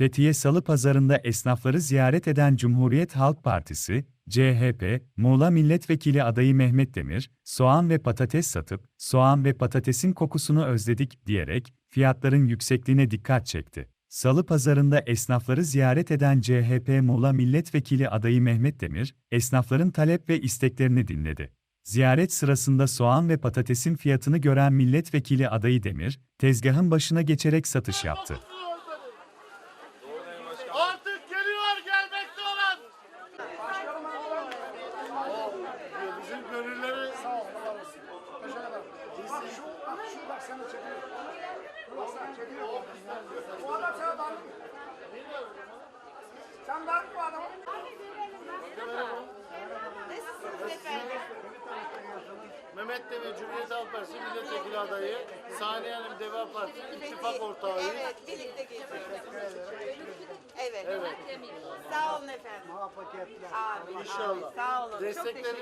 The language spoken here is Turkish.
Fethiye Salı Pazarı'nda esnafları ziyaret eden Cumhuriyet Halk Partisi, CHP, Muğla Milletvekili adayı Mehmet Demir, soğan ve patates satıp, soğan ve patatesin kokusunu özledik diyerek, fiyatların yüksekliğine dikkat çekti. Salı pazarında esnafları ziyaret eden CHP Muğla Milletvekili adayı Mehmet Demir, esnafların talep ve isteklerini dinledi. Ziyaret sırasında soğan ve patatesin fiyatını gören milletvekili adayı Demir, tezgahın başına geçerek satış yaptı. Artık geliyor gelmekte olan. Bizim gönülleri sağ ol. Teşekkür ederim. Şu, bak şu bak seni çekiyor. Bak sen çekiyor. O adam sana dar mı? Sen dar mı bu adamı? Nasılsınız efendim? Mehmet Demir Cumhuriyet Halk Partisi milletvekili adayı, Saniye Hanım Deva Partisi ittifak ortağıyız. Evet. Sağ olun efendim. Amin. İnşallah. amin. Sağ olun. Destekleri